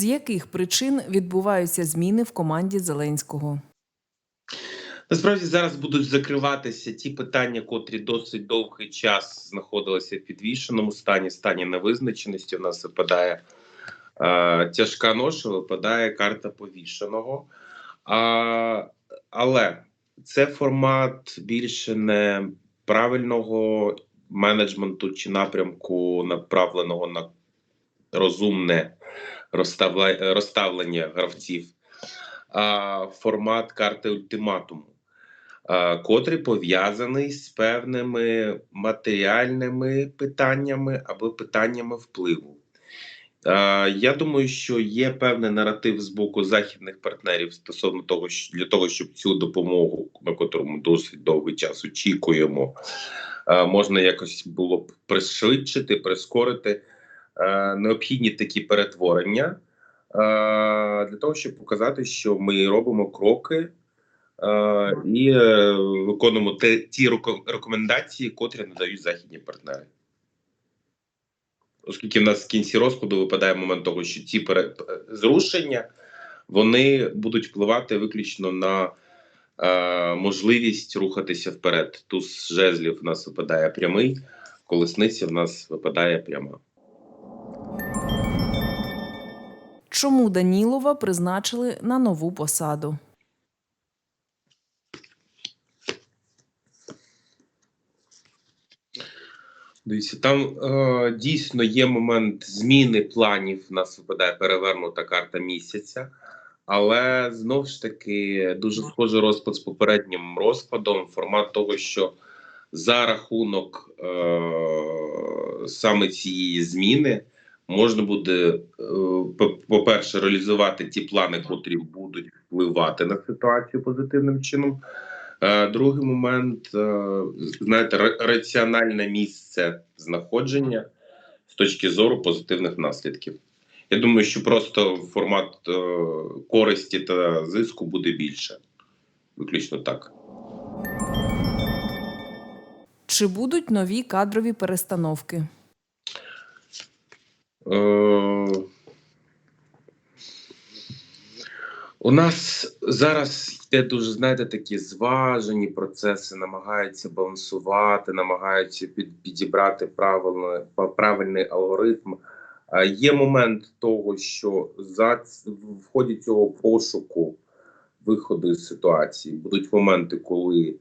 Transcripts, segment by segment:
З яких причин відбуваються зміни в команді Зеленського? Насправді зараз будуть закриватися ті питання, котрі досить довгий час знаходилися в підвішеному стані, стані невизначеності. У нас випадає е, тяжка ноша, випадає карта повішеного. А, але це формат більше не правильного менеджменту чи напрямку, направленого на розумне розставлення гравців, а формат карти ультиматуму котрий пов'язаний з певними матеріальними питаннями або питаннями впливу. Я думаю, що є певний наратив з боку західних партнерів стосовно того, що для того, щоб цю допомогу, на котрому досить довгий час очікуємо, можна якось було б пришвидшити, прискорити необхідні такі перетворення е, для того, щоб показати, що ми робимо кроки е, і е, виконуємо ті рекомендації, котрі надають західні партнери. Оскільки в нас в кінці розкладу випадає момент того, що ці зрушення вони будуть впливати виключно на е, можливість рухатися вперед. Туз жезлів в нас випадає прямий, колесниця в нас випадає пряма. Чому Данілова призначили на нову посаду? Дивіться, там е, дійсно є момент зміни планів. У нас випадає перевернута карта місяця, але знов ж таки дуже схожий розклад з попереднім розкладом. Формат того, що за рахунок е, саме цієї зміни можна буде, е, по- по-перше, реалізувати ті плани, котрі будуть впливати на ситуацію позитивним чином. Е, Другий момент, е, знаєте, раціональне місце знаходження з точки зору позитивних наслідків. Я думаю, що просто формат користі та зиску буде більше. Виключно так. Чи будуть нові кадрові перестановки? Е, У нас зараз йде дуже, знаєте, такі зважені процеси, намагаються балансувати, намагаються під, підібрати правильно, па- правильний алгоритм. Є момент того, що за в ході цього пошуку виходу з ситуації будуть моменти, коли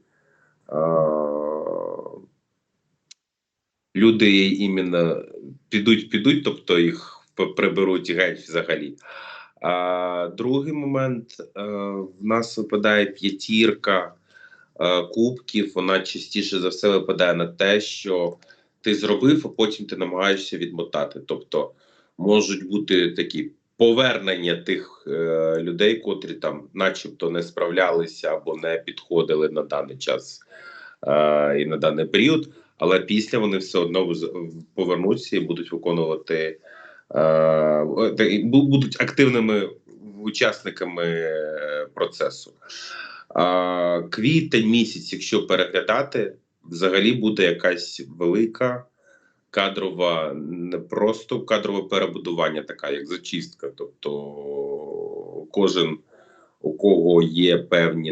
люди іменно підуть, підуть, тобто їх приберуть геть взагалі. А другий момент е, в нас випадає п'ятірка е, кубків. Вона частіше за все випадає на те, що ти зробив, а потім ти намагаєшся відмотати. Тобто можуть бути такі повернення тих е, людей, котрі там, начебто, не справлялися або не підходили на даний час і на даний період. Але після вони все одно повернуться і будуть виконувати е, будуть активними учасниками е, процесу. А, Квітень місяць, якщо переглядати, взагалі буде якась велика кадрова, не просто кадрове перебудування, така як зачистка. Тобто кожен, у кого є певні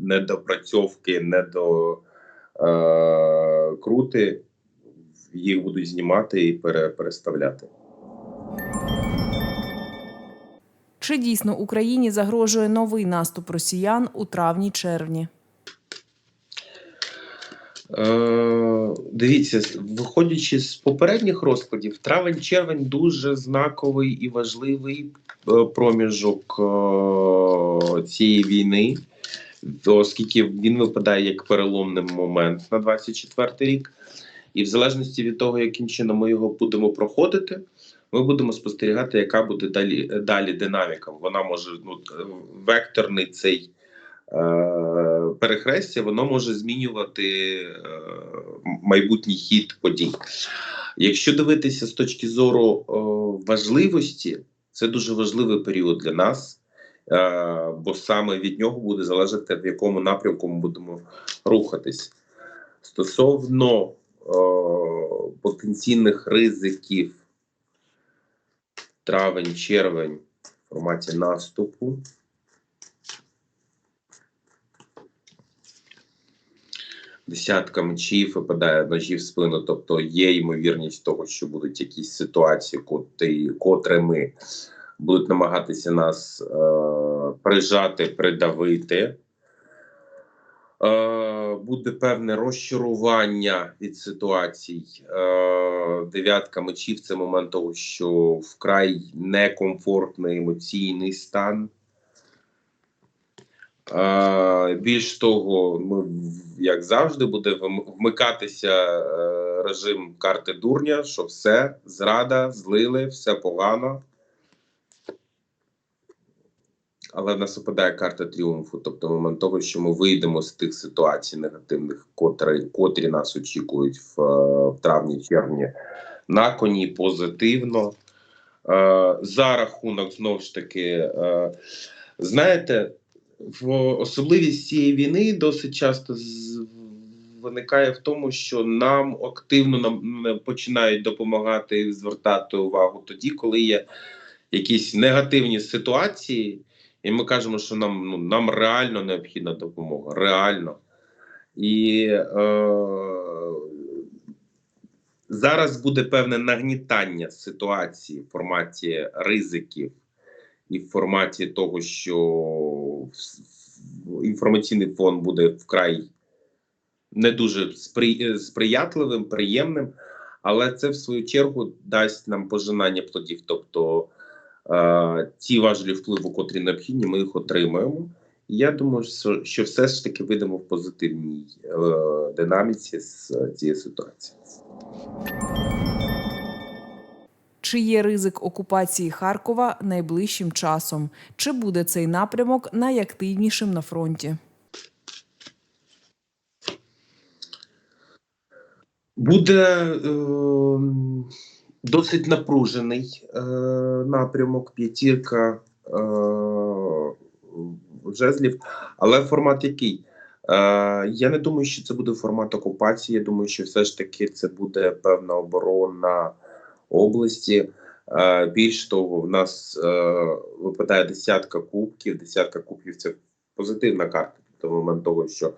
недопрацьовки, недо е, крути, їх будуть знімати і пере, переставляти. Чи дійсно Україні загрожує новий наступ росіян у травні-червні? Е, дивіться, виходячи з попередніх розкладів, травень-червень дуже знаковий і важливий е, проміжок е, цієї війни, оскільки він випадає як переломний момент на 24 рік. І в залежності від того, яким чином ми його будемо проходити, ми будемо спостерігати, яка буде далі, далі динаміка. Вона може ну, векторний цей е, перехрестя, воно може змінювати е, майбутній хід подій. Якщо дивитися з точки зору е, важливості, це дуже важливий період для нас, бо саме від нього буде залежати, в якому напрямку ми будемо рухатись. Стосовно е, потенційних ризиків травень, червень в форматі наступу. Десятка мечів випадає ножі в спину, тобто є ймовірність того, що будуть якісь ситуації, котрими будуть намагатися нас е, прижати, придавити. Е, буде певне розчарування від ситуацій. Е, дев'ятка мечів це момент того, що вкрай некомфортний емоційний стан. Е, більш того, ми, як завжди, буде вмикатися е, режим карти дурня, що все, зрада, злили, все погано. Але в нас випадає карта тріумфу, тобто момент того, що ми вийдемо з тих ситуацій негативних, котрі, котрі нас очікують в, е, в травні-червні на коні позитивно. Е, за рахунок знову ж таки, е, знаєте, в особливість цієї війни досить часто виникає в тому, що нам активно нам починають допомагати звертати увагу тоді, коли є якісь негативні ситуації, і ми кажемо, що нам, ну, нам реально необхідна допомога. Реально. І е, зараз буде певне нагнітання ситуації в форматі ризиків і в форматі того, що інформаційний фон буде вкрай не дуже спри- сприятливим, приємним, але це в свою чергу дасть нам пожинання плодів. Тобто ті важелі впливу, котрі необхідні, ми їх отримаємо. І я думаю, що, все ж таки вийдемо в позитивній е, динаміці з е, цієї ситуації. Чи є ризик окупації Харкова найближчим часом? Чи буде цей напрямок найактивнішим на фронті? Буде е, досить напружений е, напрямок, п'ятірка е, жезлів, але формат який? Е, я не думаю, що це буде формат окупації. Я думаю, що все ж таки це буде певна оборона області. Е, більш того, в нас е, випадає десятка кубків. Десятка кубків це позитивна карта. Тобто момент того, що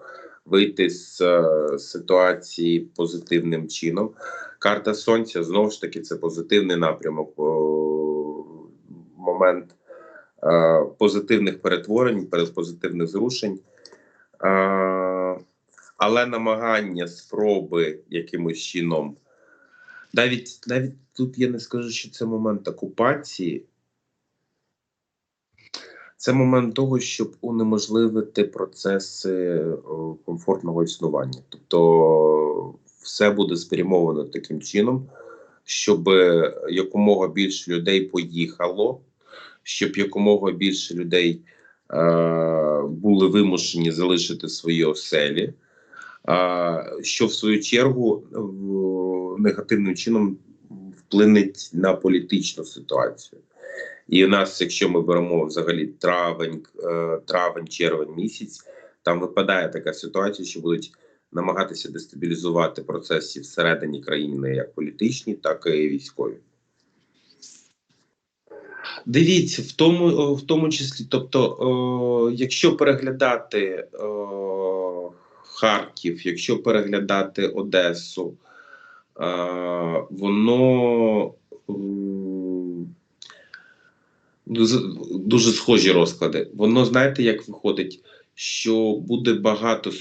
вийти з е, ситуації позитивним чином. Карта сонця знову ж таки це позитивний напрямок. Момент е, позитивних перетворень, позитивних зрушень. Е, але намагання спроби якимось чином. Навіть навіть тут я не скажу, що це момент окупації. Це момент того, щоб унеможливити процеси комфортного існування. Тобто все буде спрямовано таким чином, щоб якомога більше людей поїхало, щоб якомога більше людей е, були вимушені залишити свої оселі, е, що в свою чергу в, негативним чином вплинеть на політичну ситуацію. І у нас, якщо ми беремо взагалі травень, е, травень, червень місяць, там випадає така ситуація, що будуть намагатися дестабілізувати процеси всередині країни, як політичні, так і військові. Дивіться, в тому, в тому числі, тобто, о, якщо переглядати о, Харків, якщо переглядати Одесу, е, воно дуже, схожі розклади. Воно знаєте, як виходить, що буде багато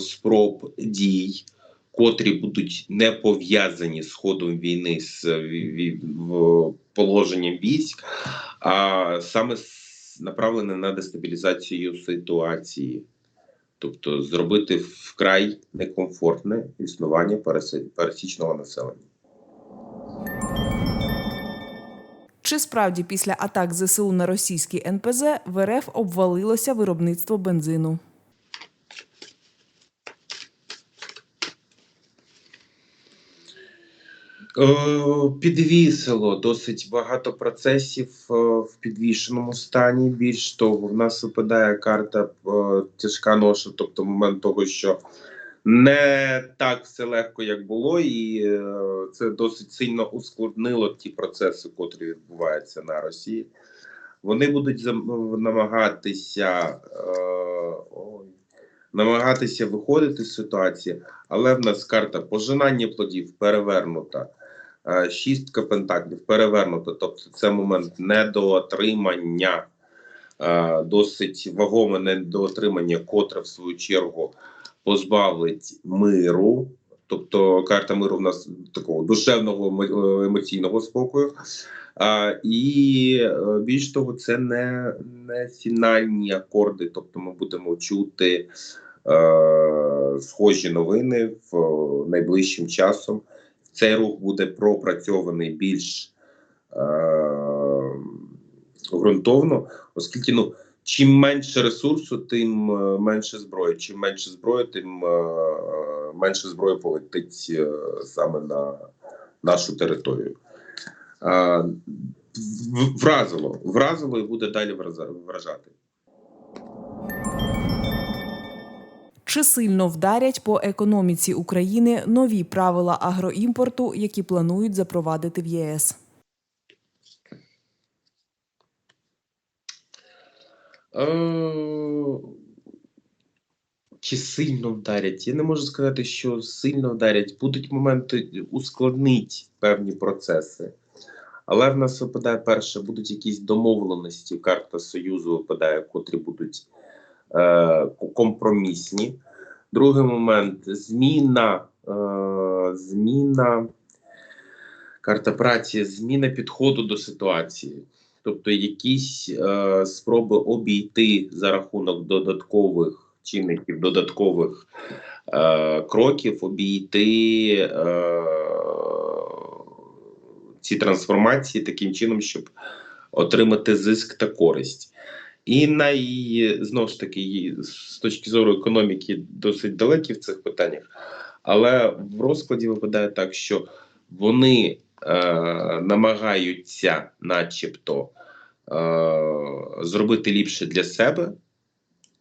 спроб дій, котрі будуть не пов'язані з ходом війни з положенням військ, а саме направлене на дестабілізацію ситуації. Тобто зробити вкрай некомфортне існування пересічного населення. Чи справді після атак ЗСУ на російський НПЗ в РФ обвалилося виробництво бензину? Е, Підвісило досить багато процесів е, в підвішеному стані. Більш того, в нас випадає карта е, тяжка ноша, тобто момент того, що не так все легко, як було, і е, це досить сильно ускладнило ті процеси, котрі відбуваються на Росії. Вони будуть намагатися, е, ой, намагатися виходити з ситуації, але в нас карта пожинання плодів перевернута. Е, Шістка пентаклів перевернута, тобто це момент недоотримання, досить вагоме недоотримання, котре в свою чергу позбавить миру. Тобто карта миру в нас такого душевного е, емоційного спокою. А, і е, більш того, це не, не фінальні акорди. Тобто ми будемо чути е, схожі новини в е, найближчим часом. Цей рух буде пропрацьований більш е, ґрунтовно, оскільки ну, чим менше ресурсу, тим е, менше зброї. Чим менше зброї, тим е, менше зброї полетить е, саме на нашу територію. Вразило, вразило і буде далі вражати. Чи сильно вдарять по економіці України нові правила агроімпорту, які планують запровадити в ЄС? Е, Чи сильно вдарять? Я не можу сказати, що сильно вдарять. Будуть моменти ускладнить певні процеси. Але в нас випадає перше, будуть якісь домовленості. Карта Союзу випадає, котрі будуть е, компромісні. Другий момент зміна, е, зміна карта праці, зміна підходу до ситуації. Тобто якісь е, спроби обійти за рахунок додаткових чинників, додаткових е, кроків, обійти е, ці трансформації таким чином, щоб отримати зиск та користь. І най, знову ж таки, з точки зору економіки досить далекі в цих питаннях, але в розкладі випадає так, що вони е, намагаються, начебто, зробити ліпше для себе,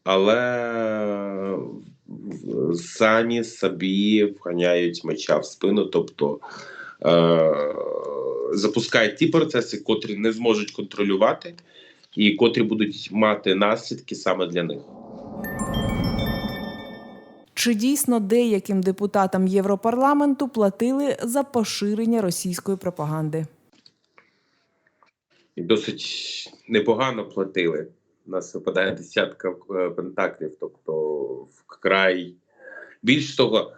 але самі собі вганяють меча в спину, тобто е, запускають ті процеси, котрі не зможуть контролювати, і котрі будуть мати наслідки саме для них. Чи дійсно деяким депутатам Європарламенту платили за поширення російської пропаганди? І досить непогано платили. У нас випадає десятка е, пентаклів, тобто вкрай. Більш того,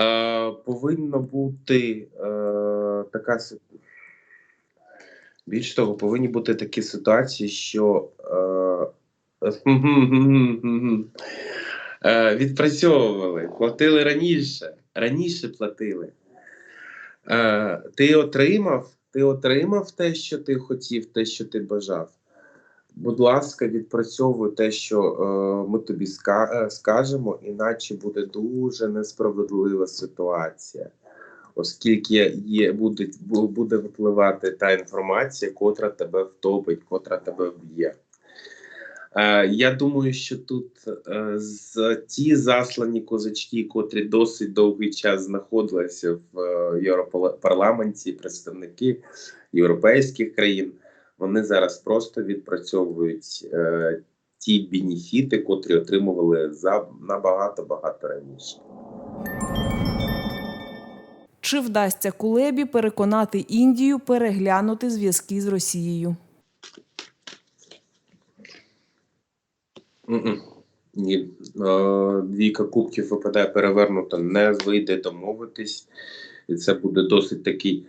е, повинна бути е, така більш того, повинні бути такі ситуації, що е, е, відпрацьовували, платили раніше. Раніше платили. Е, ти отримав, ти отримав те, що ти хотів, те, що ти бажав. Будь ласка, відпрацьовуй те, що е, ми тобі ска- е, скажемо, іначе буде дуже несправедлива ситуація, оскільки є, буде, бу- буде випливати та інформація, котра тебе втопить, котра тебе вб'є. Е, я думаю, що тут е, з ті заслані козачки, котрі досить довгий час знаходилися в е, Європарламенті, представники європейських країн, вони зараз просто відпрацьовують ті бенефіти, котрі отримували за набагато багато раніше. Чи вдасться Кулебі переконати Індію переглянути зв'язки з Росією? Ні, двійка кубків випадає перевернуто, не вийде домовитись, і це буде досить такий.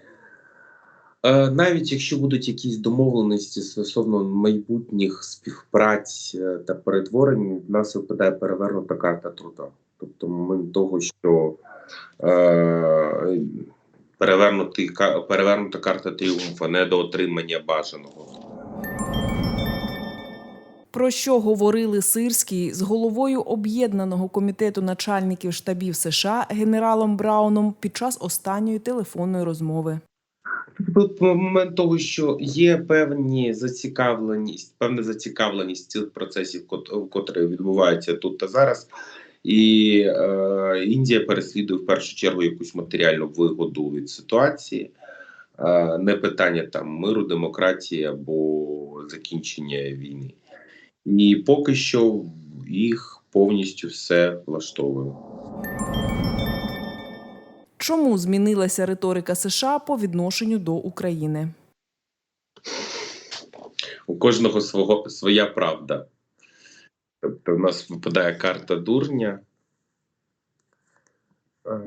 Навіть якщо будуть якісь домовленості стосовно майбутніх співпраць е, та перетворень, в нас випадає перевернута карта труда. Тобто момент того, що е, перевернута карта тріумфа, недоотримання бажаного. Про що говорили Сирський з головою об'єднаного комітету начальників штабів США генералом Брауном під час останньої телефонної розмови? Тут момент того, що є певні зацікавленість, певна зацікавленість цих процесів, кот- котрі відбуваються тут та зараз, І е, Індія переслідує в першу чергу якусь матеріальну вигоду від ситуації, е, не питання там миру, демократії або закінчення війни. І поки що їх повністю все влаштовує. Чому змінилася риторика США по відношенню до України? У кожного свого своя правда. Тобто, у нас випадає карта дурня. Е,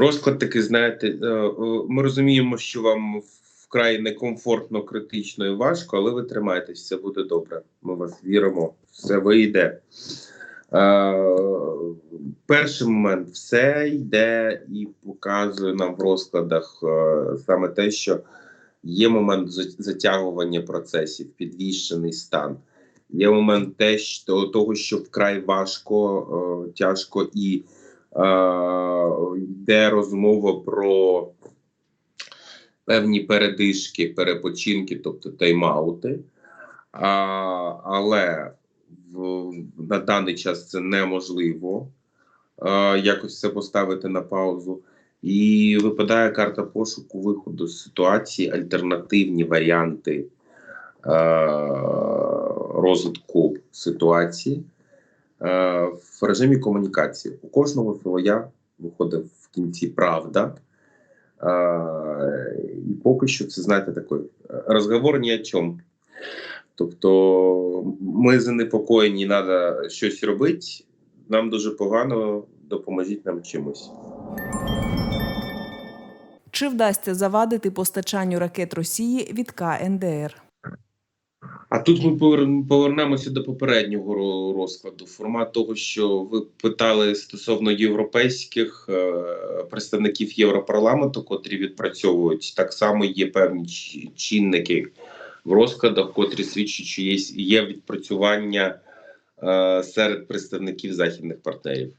Розклад такий, знаєте, е, е, ми розуміємо, що вам вкрай некомфортно, критично і важко, але ви тримайтесь, все буде добре. Ми вас віримо, все вийде. Е, перший момент все йде і показує нам в розкладах саме те, що є момент затягування процесів, підвішений стан. Є момент те, що, того, що вкрай важко, тяжко і йде розмова про певні передишки, перепочинки, тобто тайм-аути. Але в, на даний час це неможливо е, якось це поставити на паузу. І випадає карта пошуку виходу з ситуації, альтернативні варіанти е, розвитку ситуації е, в режимі комунікації. У кожного своя виходить в кінці правда. Е, і поки що це, знаєте, такий розговор ні о чому. Тобто ми занепокоєні, треба щось робити. Нам дуже погано, допоможіть нам чимось. Чи вдасться завадити постачанню ракет Росії від КНДР? А тут ми повер- повернемося до попереднього розкладу. Формат того, що ви питали стосовно європейських е, представників Європарламенту, котрі відпрацьовують, так само є певні чинники в розкладах, котрі свідчать, що є, є відпрацювання е, серед представників західних партнерів,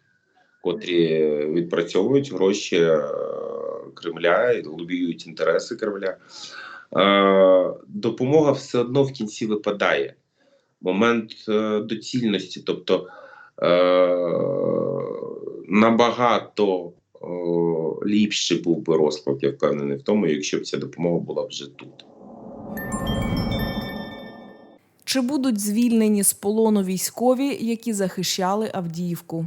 котрі відпрацьовують гроші е, Кремля і лобіюють інтереси Кремля. Е, допомога все одно в кінці випадає. Момент е, доцільності, тобто е, набагато е, ліпший був би розклад, я впевнений в тому, якщо б ця допомога була вже тут. Чи будуть звільнені з полону військові, які захищали Авдіївку?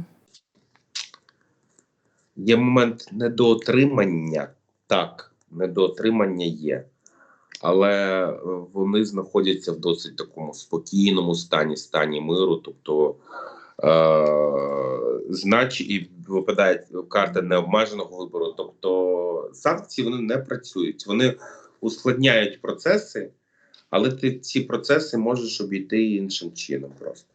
Є момент недоотримання, так, недоотримання є, але е, вони знаходяться в досить такому спокійному стані, стані миру. Тобто, е, знач і випадає карта необмеженого вибору. Тобто санкції вони не працюють, вони ускладняють процеси, але ти ці процеси можеш обійти іншим чином просто.